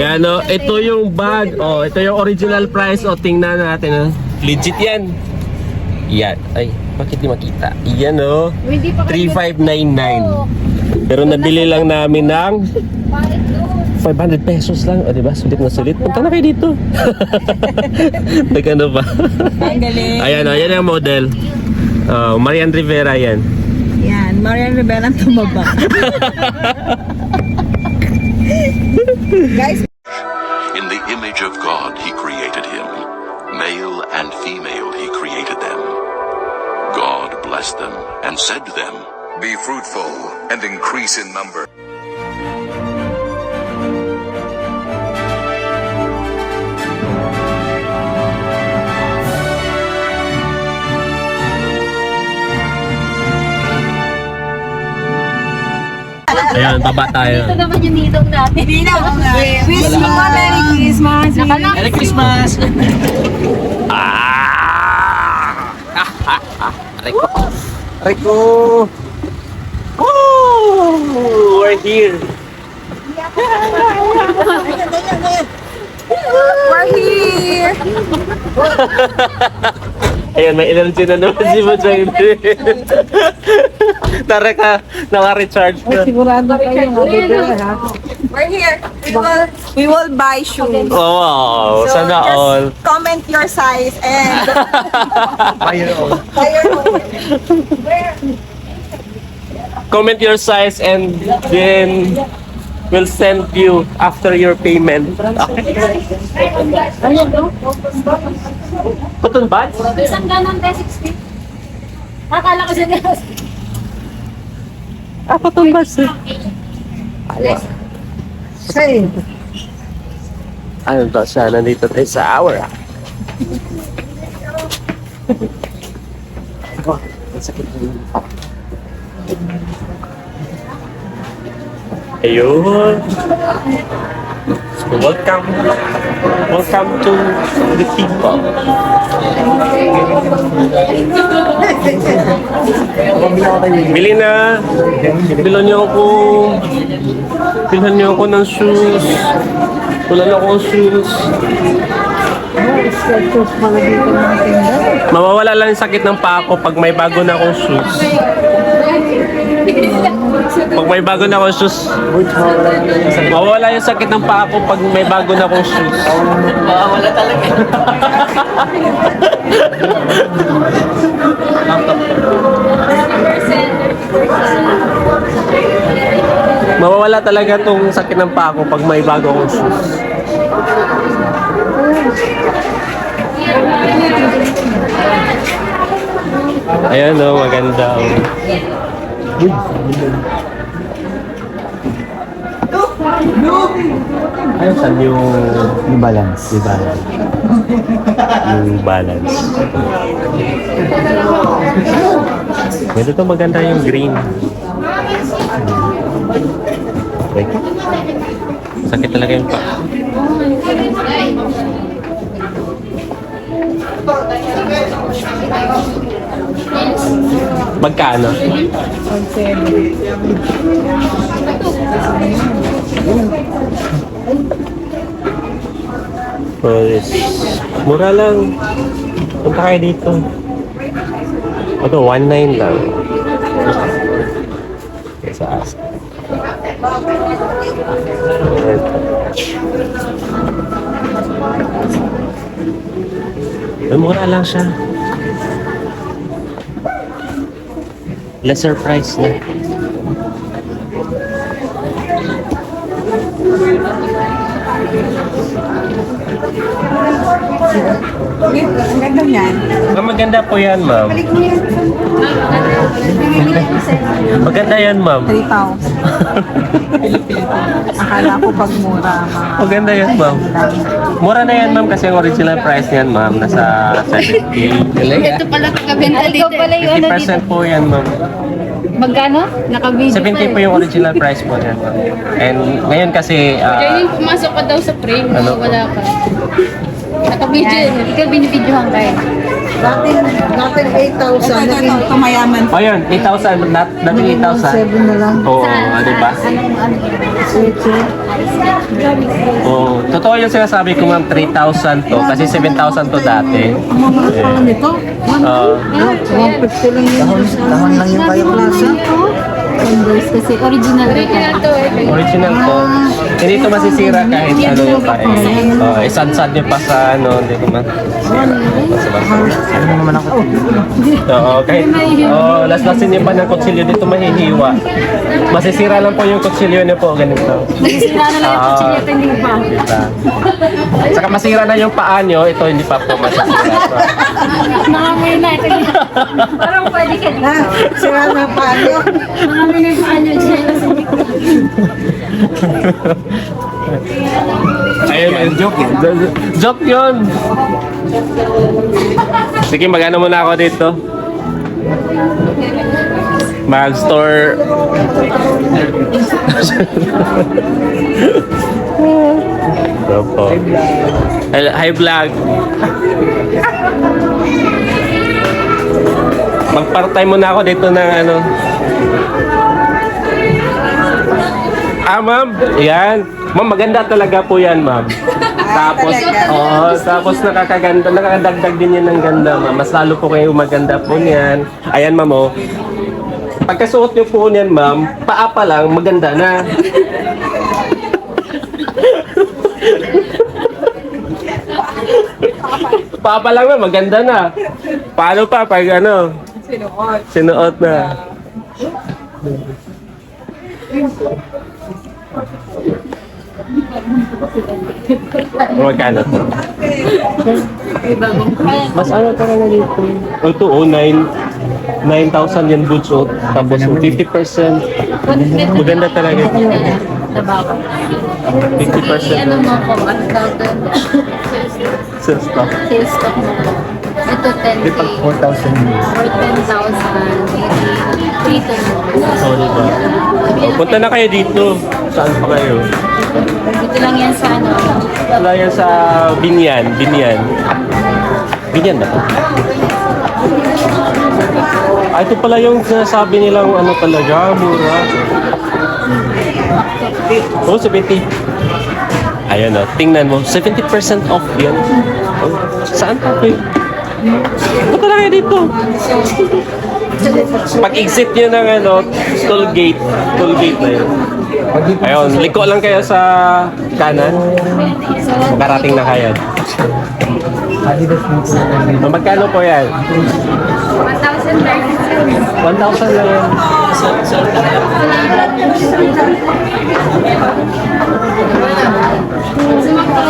Ayan o, ito yung bag. Oh, ito yung original price. O, tingnan natin. Oh. Legit yan. Yan. Ay, bakit di makita? Yan o. Hindi pa 3599. Pero nabili lang namin ng 500 pesos lang. O, diba? Sulit na sulit. Punta na kayo dito. Teka ano ba? Ayan o, yan ang model. Oh, Marian Rivera yan. Yan, Marian Rivera tumaba. Guys, blessed them and said to them, Be fruitful and increase in number. Ayan, baba tayo. Ito naman yung nidong natin. hindi na ako nga. Wish Merry Christmas. Merry Christmas! Ah! Rico. Rico. Woo! We're here. We're here. Ayan, may energy na naman si Majay. Tara ka, naka-recharge na. We're here. We will, we will buy shoes. Oh, wow, So, sana just all. comment your size and buy your own. Comment your size and then we'll send you after your payment. Okay. Cotton buds? Isang ganon, 60. Akala ko siya Ah, cotton buds. eh. Ano ba siya? Nandito tayo sa hour. ah. Oh, ang sakit na yun. Ayun. Welcome. Welcome to the people. Bili na. Bilan niyo ako. Bilhan niyo ako ng shoes. Wala na akong shoes. Mawawala lang yung sakit ng paa ko pag may bago na akong shoes. Pag may bago na akong shoes, mawawala yung sakit ng paa ko pag may bago na akong shoes. Wala talaga. Mawawala talaga tong sakit ng paa ko pag may bago akong shoes. Ayan o, maganda o. Uy, Ayun, saan yung... New Balance. New Balance. New Balance. Ganito to maganda yung green. Okay. Sakit talaga yung pa. Magkano? Pues, mura lang. Punta kayo dito. Ito, 1.9 lang. Sa as. Ay, mura lang siya. Lesser price na. Ang ganda niyan. Ah, maganda po yan, ma'am. Maganda yan, ma'am. 3,000. Akala ko pag mura, mga... Maganda yan, ma'am. Mura na yan, ma'am, kasi ang original price niyan, ma'am, nasa 70. Ito pala kakabenta dito. Ikaw pala yung ano dito. 50% po yan, ma'am. Magkano? Naka-video 70 po yung original price po yan, ma'am. And ngayon kasi, ah, Kaya yung pumasok ka daw sa frame, Ano wala ka. Naka-video yun. Ikaw binibidyohan kayo. Dati, dati 8,000. Ito, ito, ito, mayaman. oh yun, 8,000, not, dating 8,000. na lang. Oo, oh, di ba? Anong ano? Oo. po yung sinasabi ko ma'am, 3,000 to. Kasi 7,000 to dati. Ano nito? Oo. 150 lang yung Laman lang yung kaya klasa. Converse kasi original Original ito. to eh. Original to. Hindi to masisira kahit ano yung pa eh. Oh, isansad nyo pa sa ano, hindi ko masisira. Ano naman ako? Oo, kahit oh, last-lasin nyo pa ng kutsilyo dito mahihiwa. Masisira lang po yung kutsilyo nyo po, ganito. Sila na lang yung Ah. kutsilyo at hindi pa. Diba? Saka masira na yung paa nyo, ito hindi pa po masisira. So, Nangamoy na ito. Parang pwede ka dito. Ha? Sira na pa ano? Nangamoy na yung paa niyo. Jealous. Ayun, ayun, joke yun. Joke yun. Sige, magano muna ako dito. Mag-store. Opo. Hi, hi, vlog. Mag-part-time muna ako dito ng ano. Ah, ma'am. Yan. Ma'am, maganda talaga po yan, ma'am. Tapos, oo, tapos nakakaganda, nakakadagdag din yan ng ganda, ma'am. Mas lalo po kayo maganda po niyan. Ayan, ma'am, oh. Pagkasuot niyo po niyan, ma'am, paa pa lang, maganda na. paa pa lang, ma'am, maganda na. Paano pa pag ano? Sinuot. Sinuot na. Magkano to? Mas ano talaga dito? Oh, ito, oh, 9 9,000 yan boots oh. Tapos oh, 50%. Maganda talaga. Nabawa. 50% Ano mo ko? Ano tawag doon? sa stock. Sales stock mo. Ito 10K. 4,000 Or 10,000. Maybe 3 to Sorry ba? Oh, punta na kayo dito. Saan pa kayo? Dito lang yan sa ano. Wala yan sa Binyan. Binyan. Binyan na to. Ah, ito pala yung sinasabi nilang ano talaga, mura. Oh, 70. Ayan o, tingnan mo. 70% off yan. Oh, saan pa kayo? Punta na kayo dito. Pag exit nyo ng ano, toll gate. Toll gate na yun. Ayun, liko lang kayo sa kanan. Makarating na kayo. Magkano po yan? 1,000 1,000 lang yan. Sumakta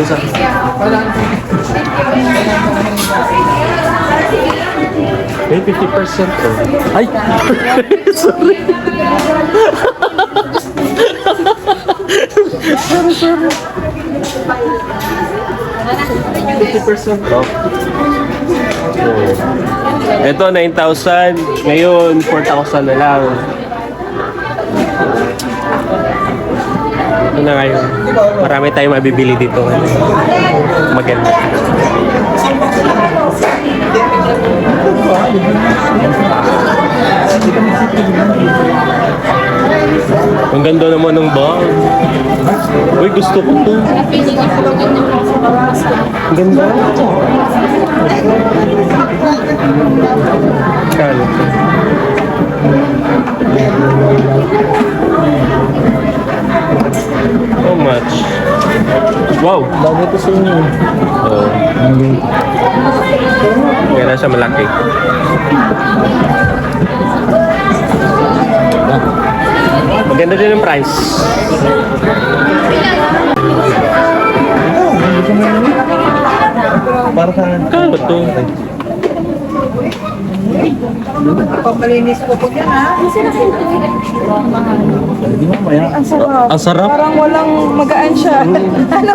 yan sa... May 50% oh. Ay! sorry. sorry, sorry. 50% off. Ito, 9,000. Ngayon, 4,000 na lang. Ito na ngayon. Marami tayong mabibili dito. Maganda. Ang ganda naman ng bag. Uy, gusto ko to. Ang ganda. Kalo How much? Wow! Bagay ko sa inyo. Oh. Kaya siya malaki. Maganda din ang price. Para sa Kano to? Pamalinis ko po yan ha. Hindi mo maya. Ang sarap. Ang sarap. Parang walang magaan siya. ano?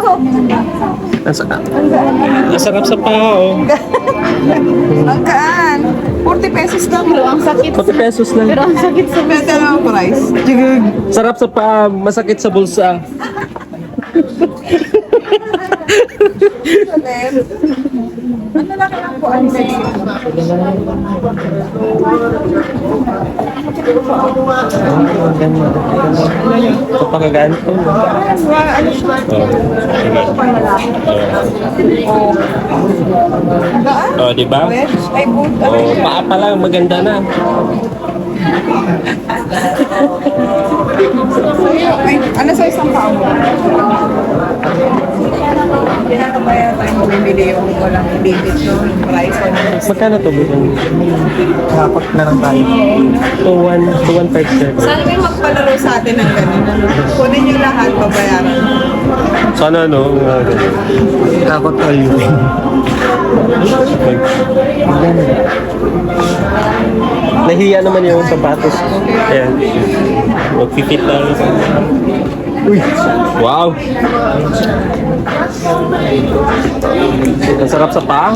Ang, sa- ang sarap sa paa, oh. Ang gaan. 40 pesos lang. Pero ang sakit. 40 pesos lang. Pero ang sakit sa Pwede lang ang price. Sarap sa paa, masakit sa bulsa. Ano na kaya po ang sexy? Kapagagaan ko. Ano siya? Oh. Di ba? Oh, paa pa lang maganda na. Ano sa isang mo? Pinakabaya tayo bumibili yung walang limit no? Yung price on Magkano to? Apat na lang tayo. 2 1 2 1 per shirt. Sana kayo magpalaro sa atin ng ganun. ano? Kunin nyo lahat, babayaran. Sana no? mga ganun. Apat all you win. Nahiya naman yung sapatos. Ayan. Magpipit tayo. Uy! Wow! Ang sarap sa paa.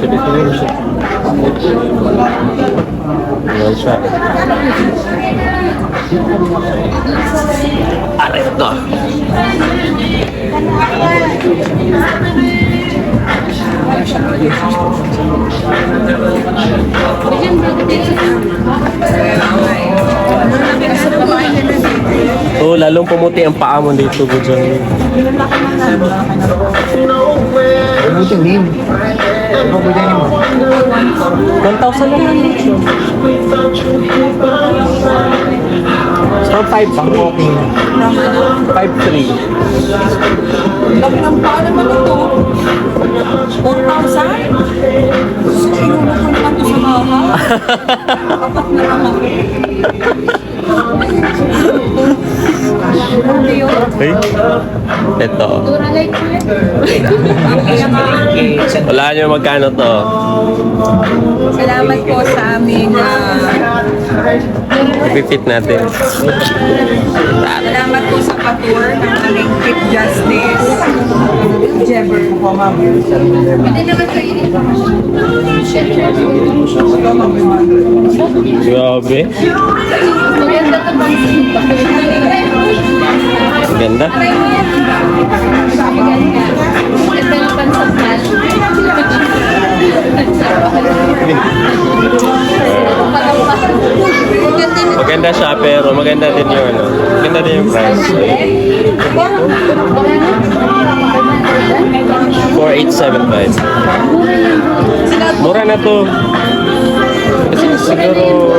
Sabi ko yun siya. Ayan siya. Aray ito. Oo, lalong pumuti ang paa mo dito, Bujan. Ano ba yan mo? 1,000 lang lang dito. So, 5 Pang walking. 5'3". Laki ng paa naman ito. 4,000? Inulog ko naman ito sa bahay. Apat na lang. Okay. Ito. Wala nyo magkano to. Salamat po sa aming ah, Ipipit natin. Salamat po sa patour ng aming Keep Justice. Ma'am. Pwede naman sa init. Grabe. Maganda to bang Ang ganda. Maganda siya pero maganda din yung ano. Maganda din yung price. 4875. Mura na to. Kasi siguro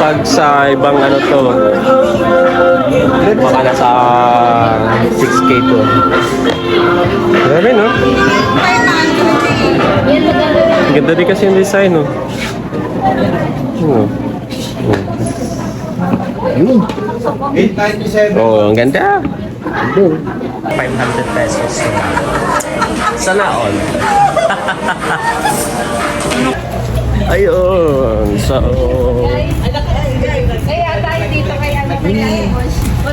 pag sa ibang ano to baka nasa 6k to. Grabe no? Ang Ganda din kasi yung design no. Oh. Oh, ang ganda. 500 pesos. Sana all. Ayun. So, Kaya tayo dito kay kaya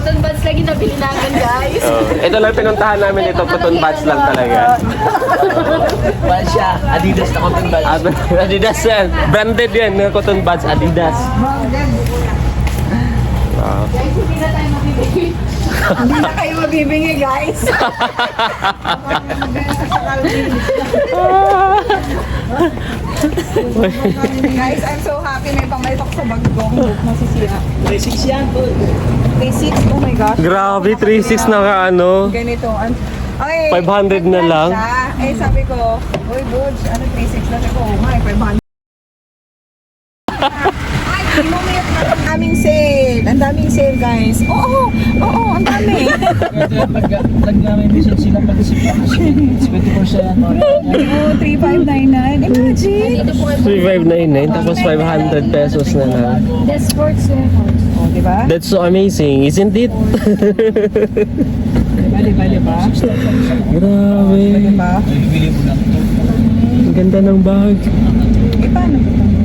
Cotton buds lagi nabili namin guys. oh, ito lang pinuntahan namin ito. Cotton buds lang talaga. Mahal siya. Adidas na cotton. Ad- Adidas yan. Branded yan. ng Cotton buds. Adidas. Wow. Hindi na kayo mabibingi, guys. guys, I'm so happy. May pangmaytok sa bagong book na si Sia. 3.6 yan, tol. 3.6, oh my gosh. Grabe, 3.6 na ka ano. Ganito. An okay, 500 na lang. Eh, sabi ko, Uy, Budge, ano 3.6 na? Sabi ko, oh my, 500. Ay, moment na aming sale. Ang daming sale, guys. Oo, oo, ang dami. Pag namin vision sila pag-isip It's 20%. Oo, 3599. Imagine. Dito po kayo. 3599 tapos 500 pesos na lang. The sports records. Oh, di ba? That's so amazing, isn't it? Diba, diba, diba? Grabe. Diba? Ang ganda ng bag. Eh, paano ba?